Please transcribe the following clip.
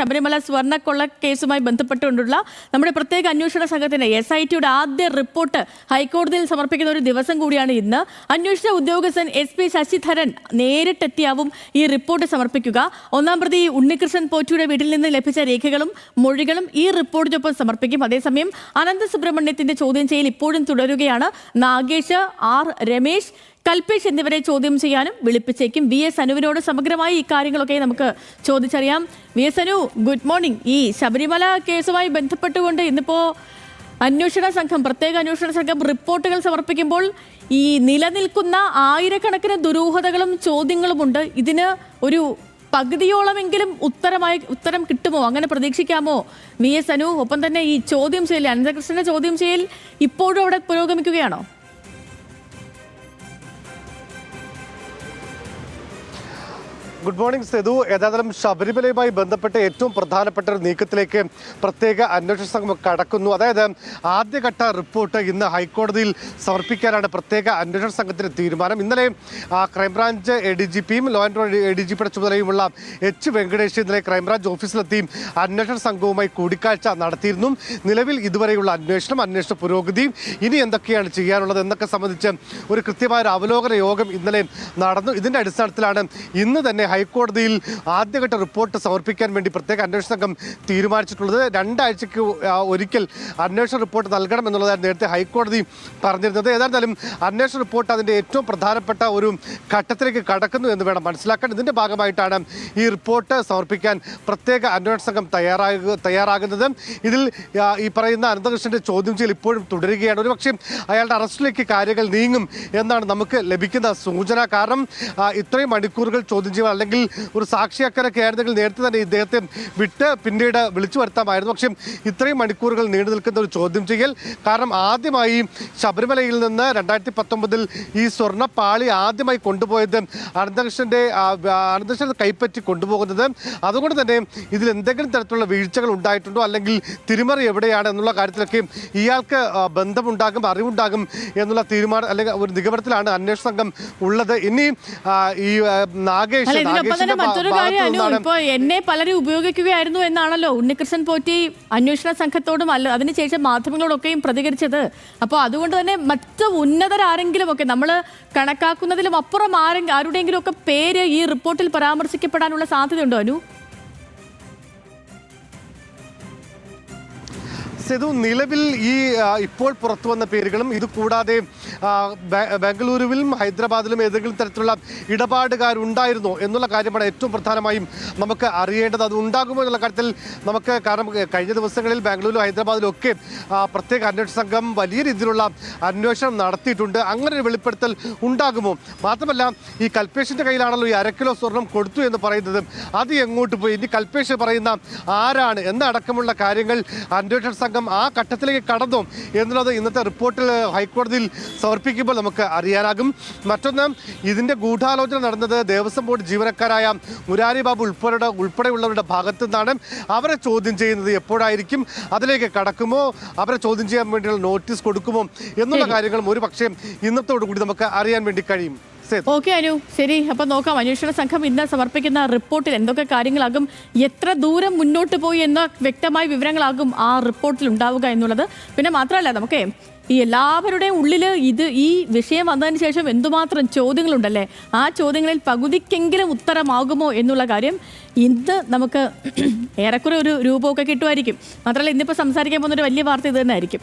ശബരിമല സ്വർണക്കൊള്ള കേസുമായി ബന്ധപ്പെട്ടുകൊണ്ടുള്ള നമ്മുടെ പ്രത്യേക അന്വേഷണ സംഘത്തിന്റെ എസ് ഐ ടിയുടെ ആദ്യ റിപ്പോർട്ട് ഹൈക്കോടതിയിൽ സമർപ്പിക്കുന്ന ഒരു ദിവസം കൂടിയാണ് ഇന്ന്. അന്വേഷണ ഉദ്യോഗസ്ഥൻ എസ് പി ശശിധരൻ നേരിട്ടെത്തിയാവും ഈ റിപ്പോർട്ട് സമർപ്പിക്കുക. ഒന്നാം പ്രതി ഉണ്ണികൃഷ്ണൻ പോറ്റിയുടെ വീട്ടിൽ നിന്ന് ലഭിച്ച രേഖകളും മൊഴികളും ഈ റിപ്പോർട്ടിനൊപ്പം സമർപ്പിക്കും. അതേസമയം അനന്ത സുബ്രഹ്മണ്യത്തിന്റെ ചോദ്യം ചെയ്യൽ ഇപ്പോഴും തുടരുകയാണ്. നാഗേഷ് ആർ രമേശ് കൽപേഷ് എന്നിവരെ ചോദ്യം ചെയ്യാനും വിളിപ്പിച്ചേക്കും. വി എസ് അനുവിനോട് സമഗ്രമായി ഈ കാര്യങ്ങളൊക്കെ നമുക്ക് ചോദിച്ചറിയാം. V S Anu good morning. ഈ ശബരിമല കേസുമായി ബന്ധപ്പെട്ടുകൊണ്ട് ഇന്നിപ്പോ അന്വേഷണ സംഘം പ്രത്യേക അന്വേഷണ സംഘം റിപ്പോർട്ടുകൾ സമർപ്പിക്കുമ്പോൾ ഈ നിലനിൽക്കുന്ന ആയിരക്കണക്കിന് ദുരൂഹതകളും ചോദ്യങ്ങളുമുണ്ട്. ഇതിന് ഒരു പകുതിയോളമെങ്കിലും ഉത്തരമായി ഉത്തരം കിട്ടുമോ? അങ്ങനെ പ്രതീക്ഷിക്കാമോ? വി എസ് അനു ഒപ്പം തന്നെ ഈ ചോദ്യം ചെയ്യൽ അനന്തകൃഷ്ണന്റെ ചോദ്യം ചെയ്യൽ ഇപ്പോഴും അവിടെ പുരോഗമിക്കുകയാണോ? Good morning Sethu. ഏതായാലും ശബരിമലയുമായി ബന്ധപ്പെട്ട ഏറ്റവും പ്രധാനപ്പെട്ട ഒരു നീക്കത്തിലേക്ക് പ്രത്യേക അന്വേഷണ സംഘം കടക്കുന്നു. അതായത് ആദ്യഘട്ട റിപ്പോർട്ട് ഇന്ന് ഹൈക്കോടതിയിൽ സമർപ്പിക്കാനാണ് പ്രത്യേക അന്വേഷണ സംഘത്തിന്റെ തീരുമാനം. ഇന്നലെ crime branch A D G പിയും law and A D G പിയുടെ ചുമതലയുമുള്ള എച്ച് വെങ്കടേഷ് ഇന്നലെ ക്രൈംബ്രാഞ്ച് ഓഫീസിലെത്തി അന്വേഷണ സംഘവുമായി കൂടിക്കാഴ്ച നടത്തിയിരുന്നു. നിലവിൽ ഇതുവരെയുള്ള അന്വേഷണം അന്വേഷണ പുരോഗതി ഇനി എന്തൊക്കെയാണ് ചെയ്യാനുള്ളത് എന്നൊക്കെ സംബന്ധിച്ച് ഒരു കൃത്യമായ ഒരു അവലോകന യോഗം ഇന്നലെ നടന്നു. ഇതിന്റെ അടിസ്ഥാനത്തിലാണ് ഇന്ന് തന്നെ ഹൈക്കോടതിയിൽ ആദ്യഘട്ട റിപ്പോർട്ട് സമർപ്പിക്കാൻ വേണ്ടി പ്രത്യേക അന്വേഷണ സംഘം തീരുമാനിച്ചിട്ടുള്ളത്. രണ്ടാഴ്ചയ്ക്ക് ഒരിക്കൽ അന്വേഷണ റിപ്പോർട്ട് നൽകണം എന്നുള്ളതാണ് നേരത്തെ ഹൈക്കോടതി പറഞ്ഞിരുന്നത്. ഏതായിരുന്നാലും അന്വേഷണ റിപ്പോർട്ട് അതിന്റെ ഏറ്റവും പ്രധാനപ്പെട്ട ഒരു ഘട്ടത്തിലേക്ക് കടക്കുന്നു എന്ന് വേണം മനസ്സിലാക്കാൻ. ഇതിന്റെ ഭാഗമായിട്ടാണ് ഈ റിപ്പോർട്ട് സമർപ്പിക്കാൻ പ്രത്യേക അന്വേഷണ സംഘം തയ്യാറാകുക തയ്യാറാകുന്നത്. ഇതിൽ ഈ പറയുന്ന അനന്തകൃഷ്ണന്റെ ചോദ്യം ചെയ്യൽ ഇപ്പോഴും തുടരുകയാണ്. ഒരുപക്ഷെ അയാളുടെ അറസ്റ്റിലേക്ക് കാര്യങ്ങൾ നീങ്ങും എന്നാണ് നമുക്ക് ലഭിക്കുന്ന സൂചന. കാരണം ഇത്രയും മണിക്കൂറുകൾ ചോദ്യം ചെയ്യുക അല്ലെങ്കിൽ ഒരു സാക്ഷിയാക്കാനൊക്കെ ആയിരുന്നെങ്കിൽ നേരത്തെ തന്നെ ഇദ്ദേഹത്തെ വിട്ട് പിന്നീട് വിളിച്ചു വരുത്താമായിരുന്നു. പക്ഷേ ഇത്രയും മണിക്കൂറുകൾ നീണ്ടു നിൽക്കുന്ന ഒരു ചോദ്യം ചെയ്യൽ. കാരണം ആദ്യമായി ശബരിമലയിൽ നിന്ന് രണ്ടായിരത്തി പത്തൊമ്പതിൽ ഈ സ്വർണ പാളി ആദ്യമായി കൊണ്ടുപോയത് അനന്തകൃഷ്ണന്റെ ആ, അനന്തകൃഷ്ണൻ കൈപ്പറ്റി കൊണ്ടുപോകുന്നത്. അതുകൊണ്ട് തന്നെ ഇതിൽ എന്തെങ്കിലും തരത്തിലുള്ള വീഴ്ചകൾ ഉണ്ടായിട്ടുണ്ടോ? അല്ലെങ്കിൽ തിരിമറി എവിടെയാണ് എന്നുള്ള കാര്യത്തിലൊക്കെ ഇയാൾക്ക് ബന്ധമുണ്ടാകും അറിവുണ്ടാകും എന്നുള്ള തീരുമാനം അല്ലെങ്കിൽ ഒരു നിഗമനത്തിലാണ് അന്വേഷണ സംഘം ഉള്ളത്. ഇനി ഈ നാഗേഷ് അല്ല ഇതിനൊപ്പം തന്നെ മറ്റൊരു കാര്യം അനു ഇപ്പൊ എന്നെ പലരും ഉപയോഗിക്കുകയായിരുന്നു എന്നാണല്ലോ ഉണ്ണികൃഷ്ണൻ പോറ്റി അന്വേഷണ സംഘത്തോടും അല്ല അതിനുശേഷം മാധ്യമങ്ങളോടൊക്കെയും പ്രതികരിച്ചത്. അപ്പോൾ അതുകൊണ്ട് തന്നെ മറ്റ് ഉന്നതരാരെങ്കിലും ഒക്കെ നമ്മൾ കണക്കാക്കുന്നതിലും അപ്പുറം ആരെങ്കിലും ആരുടെയെങ്കിലും ഒക്കെ പേര് ഈ റിപ്പോർട്ടിൽ പരാമർശിക്കപ്പെടാനുള്ള സാധ്യതയുണ്ടോ അനു? സെതു നിലവിൽ ഈ ഇപ്പോൾ പുറത്തു വന്ന പേരുകളും ഇത് കൂടാതെ ആ, ബംഗളൂരുവിലും ഹൈദരാബാദിലും ഏതെങ്കിലും തരത്തിലുള്ള ഇടപാടുകാരുണ്ടായിരുന്നോ എന്നുള്ള കാര്യമാണ് ഏറ്റവും പ്രധാനമായും നമുക്ക് അറിയേണ്ടത്. അത് ഉണ്ടാകുമോ എന്നുള്ള കാര്യത്തിൽ നമുക്ക് കാരണം കഴിഞ്ഞ ദിവസങ്ങളിൽ ബാംഗ്ലൂരിലും ഹൈദരാബാദിലും ഒക്കെ പ്രത്യേക അന്വേഷണ സംഘം വലിയ രീതിയിലുള്ള അന്വേഷണം നടത്തിയിട്ടുണ്ട്. അങ്ങനെ ഒരു വെളിപ്പെടുത്തൽ ഉണ്ടാകുമോ? മാത്രമല്ല ഈ കൽപ്പേഷിന്റെ കയ്യിലാണല്ലോ ഈ അരക്കിലോ സ്വർണം കൊടുത്തു എന്ന് പറയുന്നത്. അത് എങ്ങോട്ട് പോയി? ഇനി കൽപേഷ് പറയുന്ന ആരാണ്? എന്നടക്കമുള്ള കാര്യങ്ങൾ അന്വേഷണ സംഘം ആ ഘട്ടത്തിലേക്ക് കടന്നോ എന്നുള്ളത് ഇന്നത്തെ റിപ്പോർട്ടിൽ ഹൈക്കോടതിയിൽ സമർപ്പിക്കുമ്പോൾ നമുക്ക് അറിയാനാകും. മറ്റൊന്ന് ഇതിന്റെ ഗൂഢാലോചന നടന്നത് ദേവസ്വം ബോർഡ് ജീവനക്കാരായ മുരാരി ബാബു ഉൾപ്പെടെ ഉൾപ്പെടെയുള്ളവരുടെ ഭാഗത്തു നിന്നാണ്. അവരെ ചോദ്യം ചെയ്യുന്നത് എപ്പോഴായിരിക്കും? അതിലേക്ക് കടക്കുമോ? അവരെ ചോദ്യം ചെയ്യാൻ വേണ്ടിയുള്ള നോട്ടീസ് കൊടുക്കുമോ? എന്നുള്ള കാര്യങ്ങളും ഒരു പക്ഷേ ഇന്നത്തോടു കൂടി നമുക്ക് അറിയാൻ വേണ്ടി കഴിയും. ഓക്കെ അനു ശരി. അപ്പൊ നോക്കാം. അന്വേഷണ സംഘം ഇന്ന് സമർപ്പിക്കുന്ന റിപ്പോർട്ടിൽ എന്തൊക്കെ കാര്യങ്ങളാകും? എത്ര ദൂരം മുന്നോട്ട് പോയി എന്ന വ്യക്തമായ വിവരങ്ങളാകും ആ റിപ്പോർട്ടിൽ ഉണ്ടാവുക എന്നുള്ളത്. പിന്നെ മാത്രമല്ല നമുക്ക് ഈ എല്ലാവരുടെയും ഉള്ളിൽ ഇത് ഈ വിഷയം വന്നതിന് ശേഷം എന്തുമാത്രം ചോദ്യങ്ങളുണ്ടല്ലേ? ആ ചോദ്യങ്ങളിൽ പകുതിക്കെങ്കിലും ഉത്തരമാകുമോ എന്നുള്ള കാര്യം ഇന്ന് നമുക്ക് ഏറെക്കുറെ ഒരു രൂപമൊക്കെ കിട്ടുമായിരിക്കും. മാത്രമല്ല ഇന്നിപ്പോൾ സംസാരിക്കാൻ പോകുന്ന ഒരു വലിയ വാർത്ത ഇത് തന്നെ ആയിരിക്കും